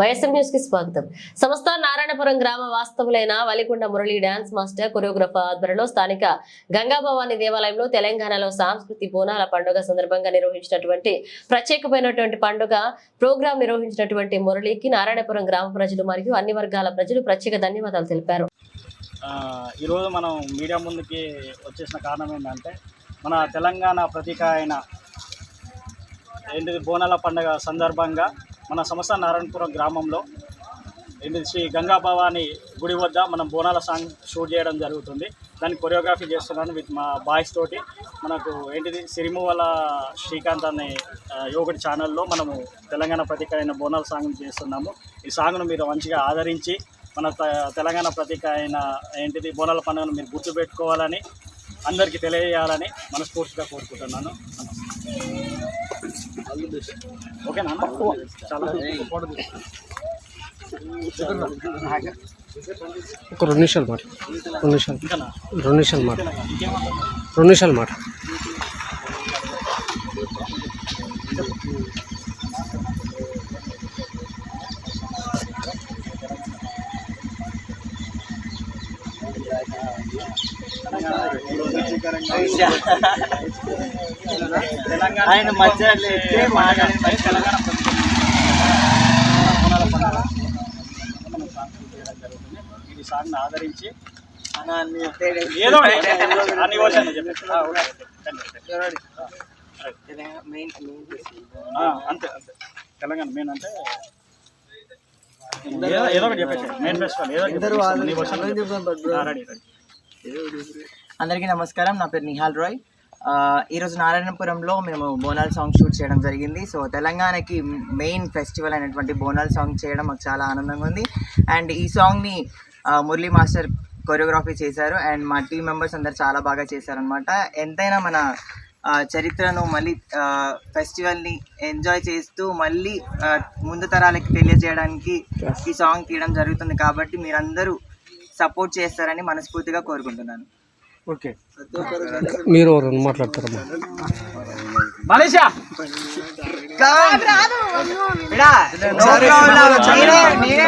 వైఎస్ఆర్ న్యూస్కి స్వాగతం. సంస్థ నారాయణపురం గ్రామ వాస్తవులైన Valikonda Murali dance master choreographer ఆధ్వర్యంలో స్థానిక గంగాభవాని దేవాలయంలో తెలంగాణలో సాంస్కృతి బోనాల పండుగ సందర్భంగా నిర్వహించినటువంటి ప్రత్యేకమైనటువంటి పండుగ ప్రోగ్రాం నిర్వహించినటువంటి మురళికి నారాయణపురం గ్రామ ప్రజలు మరియు అన్ని వర్గాల ప్రజలు ప్రత్యేక ధన్యవాదాలు తెలిపారు. ఈరోజు మనం మీడియా ముందుకి వచ్చేసిన కారణం ఏంటంటే మన తెలంగాణ ప్రతీక అయిన ఏంటిది బోనాల పండుగ సందర్భంగా మన సంస్థ నారాయణపురం గ్రామంలో ఏంటిది శ్రీ గంగా భవాని గుడి వద్ద మనం బోనాల సాంగ్ షూట్ చేయడం జరుగుతుంది. దాన్ని కొరియోగ్రఫీ చేస్తున్నాను విత్ మా బాయ్స్ తోటి. మనకు ఏంటిది? సిరిమువల శ్రీకాంత్ అనే ఆ, ఛానల్లో మనము తెలంగాణ ప్రతీక అయిన బోనాల సాంగ్ చేస్తున్నాము. ఈ సాంగ్ను మీరు మంచిగా ఆదరించి మన తెలంగాణ ప్రతీక అయిన ఏంటిది? బోనాల పండుగను మీరు గుర్తుపెట్టుకోవాలని అందరికీ తెలియజేయాలని మనస్ఫూర్తిగా కోరుకుంటున్నాను. నమస్తే. అన్న? చాలా ఒక రెండు నిమిషాలు మాట రెండు నిమిషాలు ఇంకానా? రెండు నిమిషాలు మాట ఇంకేమన్నా? రెండు నిమిషాలు మాట తెలంగాణ ఆయన మధ్యలో మాట్లాడి తెలంగాణ సాంగ్ని ఆదరించి. ఏదో అన్ని అంతే అంతే. తెలంగాణ మెయిన్ అంటే ఏదో ఏదో ఒకటి చెప్పేసి మెయిన్ ఫెస్టివల్ ఏదో అందరికీ నమస్కారం. నా పేరు నిహాల్ రాయ్. ఈరోజు నారాయణపురంలో మేము బోనాల్ సాంగ్ షూట్ చేయడం జరిగింది. సో తెలంగాణకి మెయిన్ ఫెస్టివల్ అయినటువంటి బోనాల్ సాంగ్ చేయడం మాకు చాలా ఆనందంగా ఉంది. అండ్ ఈ సాంగ్ని మురళీ మాస్టర్ కొరియోగ్రఫీ చేశారు. అండ్ మా టీం మెంబర్స్ అందరు చాలా బాగా చేశారనమాట ఎంతైనా మన చరిత్రను మళ్ళీ ఫెస్టివల్ని ఎంజాయ్ చేస్తూ మళ్ళీ ముందు తరాలకి తెలియజేయడానికి ఈ సాంగ్ తీయడం జరుగుతుంది. కాబట్టి మీరందరూ సపోర్ట్ చేస్తారని మనస్ఫూర్తిగా కోరుకుంటున్నాను. ఓకే. మీరు ఎవరు మాట్లాడతారమ్మా? మలేషియా! నేనే- నేనే